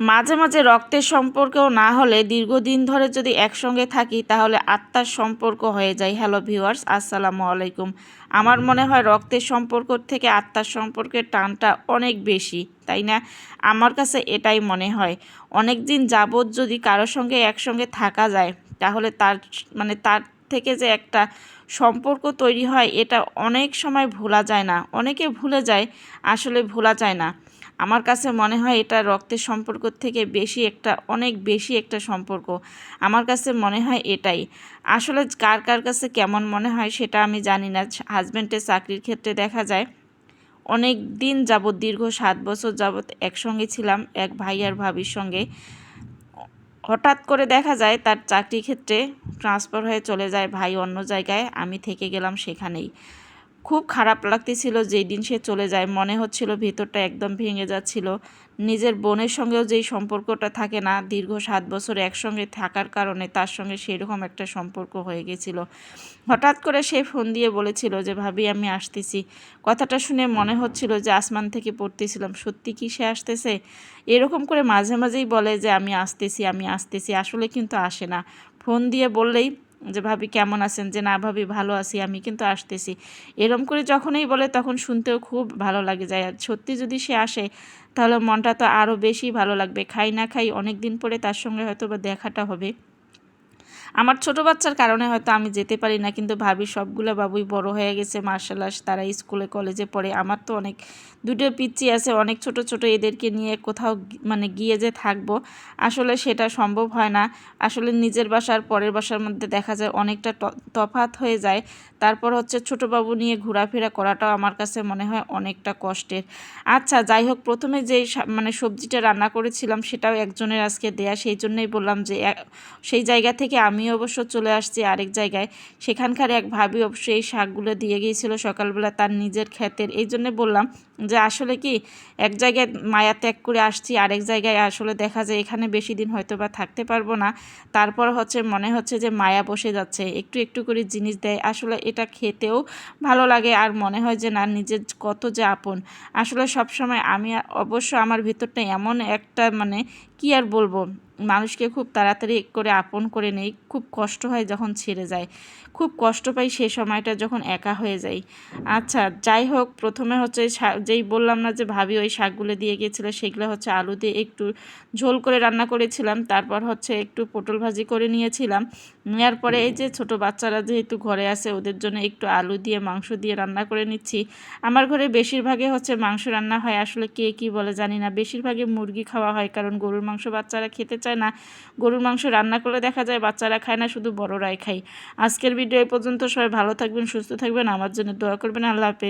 মাঝে মাঝে রক্তের সম্পর্কেও না হলে দীর্ঘদিন ধরে যদি একসঙ্গে থাকি, তাহলে আত্মার সম্পর্ক হয়ে যায়। হ্যালো ভিউয়ার্স আসসালামু আলাইকুম। আমার মনে হয় রক্তের সম্পর্ক থেকে আত্মার সম্পর্কের টানটা অনেক বেশি, তাই না? আমার কাছে এটাই মনে হয়। অনেক দিন যাবৎ যদি কারোর সঙ্গে একসঙ্গে থাকা যায়, তাহলে তার মানে তার থেকে যে একটা সম্পর্ক তৈরি হয়, এটা অনেক সময় ভোলা যায় না। অনেকে ভুলে যায়, আসলে ভোলা যায় না। আমার কাছে মনে হয় এটা রক্তের সম্পর্ক থেকে বেশি একটা, অনেক বেশি একটা সম্পর্ক। আমার কাছে মনে হয় এটাই। আসলে কার কার কাছে কেমন মনে হয় সেটা আমি জানি না। হাজব্যান্ডের চাকরির ক্ষেত্রে দেখা যায়, অনেক দিন যাবৎ, দীর্ঘ সাত বছর যাবৎ একসঙ্গে ছিলাম, এক ভাই আর ভাবির সঙ্গে। হঠাৎ করে দেখা যায় তার চাকরি ক্ষেত্রে ট্রান্সফার হয়ে চলে যায় ভাই অন্য জায়গায়, আমি থেকে গেলাম সেখানেই। খুব খারাপ লাগতেছিল যেই দিন সে চলে যায়। মনে হচ্ছিল ভেতরটা একদম ভেঙে যাচ্ছিল। নিজের বোনের সঙ্গেও যেই সম্পর্কটা থাকে না, দীর্ঘ সাত বছর একসঙ্গে থাকার কারণে তার সঙ্গে সেরকম একটা সম্পর্ক হয়ে গেছিল। হঠাৎ করে সে ফোন দিয়ে বলেছিল যে, ভাবি, আমি আসতেছি। কথাটা শুনে মনে হচ্ছিল যে, আসমান থেকে পড়তেছিলাম। সত্যি কি সে আসতেছে? এরকম করে মাঝে মাঝেই বলে যে, আমি আসতেছি আমি আসতেছি। আসলে কিন্তু আসে না। ফোন দিয়ে বললেই যে, ভাবি কেমন আছেন? যে, না ভাবি ভালো আছি, আমি কিন্তু আসতেছি। এরম করে যখনই বলে তখন শুনতেও খুব ভালো লাগে যায়। আর সত্যি যদি সে আসে, তাহলে মনটা তো আরও বেশি ভালো লাগবে। খাই না খাই অনেক দিন পরে তার সঙ্গে হয়তো বা দেখাটা হবে। আমার ছোট বাচ্চার কারণে হয়তো আমি যেতে পারি না, কিন্তু ভাবি সবগুলো বাবুই বড় হয়ে গেছে, মার্শাল আর্টস তারা স্কুলে, কলেজে পড়ে। আমার তো অনেক, দুটো পিচ্ছি আছে, অনেক ছোট ছোট, এদেরকে নিয়ে কোথাও মানে গিয়ে যে থাকব, আসলে সেটা সম্ভব হয় না। আসলে নিজের বাসার পরের বাসার মধ্যে দেখা যায় অনেকটা তফাত হয়ে যায়। তারপর হচ্ছে ছোট বাবু নিয়ে ঘোরাফেরা করাটাও আমার কাছে মনে হয় অনেকটা কষ্টের। আচ্ছা যাই হোক, প্রথমে যেই মানে সবজিটা রান্না করেছিলাম, সেটাও একজনের আজকে দেয়া, সেই জন্যই বললাম যে সেই জায়গা থেকে আমি অবশ্য চলে আসছি আরেক জায়গায়। সেখানকার এক ভাবি অবশ্য এই শাকগুলো দিয়ে গিয়েছিল সকালবেলা তার নিজের ক্ষেতের। এই জন্যে বললাম যে, আসলে কি এক জায়গায় মায়া ত্যাগ করে আসছি, আরেক জায়গায় আসলে দেখা যায় এখানে বেশি দিন হয়তো বা থাকতে পারব না। তারপর হচ্ছে মনে হচ্ছে যে, মায়া বসে যাচ্ছে, একটু একটু করে জিনিস দেয়। আসলে এটা খেতেও ভালো লাগে আর মনে হয় যে, না, নিজের কত যে আপন। আসলে সবসময় আমি অবশ্য আমার ভিতরটা এমন একটা মানে কি আর বলব? মানুষকে খুব তাড়াতাড়ি করে আপন করে নেই, খুব কষ্ট হয় যখন ছেড়ে যায়। খুব কষ্ট পাই সে সময়টা যখন একা হয়ে যাই। আচ্ছা যাই হোক, প্রথমে হচ্ছে যেই বললাম না যে ভাবি ওই শাকগুলো দিয়ে গিয়েছিল, সেগুলো হচ্ছে আলু দিয়ে একটু ঝোল করে রান্না করেছিলাম, তারপর হচ্ছে একটু পটল ভাজি করে নিয়েছিলাম। নেওয়ার পরে এই যে ছোট বাচ্চারা যেহেতু ঘরে আছে, ওদের জন্য একটু আলু দিয়ে, মাংস দিয়ে রান্না করে নিচ্ছি। আমার ঘরে বেশিরভাগে হচ্ছে মাংস রান্না হয়, আসলে কে কি বলে জানি না, বেশিরভাগে মুরগি খাওয়া হয়, কারণ গরুর মাংস বাচ্চারা খেতে চায় না। গরুর মাংস রান্না করলে দেখা যায় বাচ্চারা খায় না, শুধু বড়রাই খায়। আজকের ভিডিও এই পর্যন্ত। সবাই ভালো থাকবেন, সুস্থ থাকবেন। আমার জন্য দোয়া করবেন। আল্লাহ হাফেজ।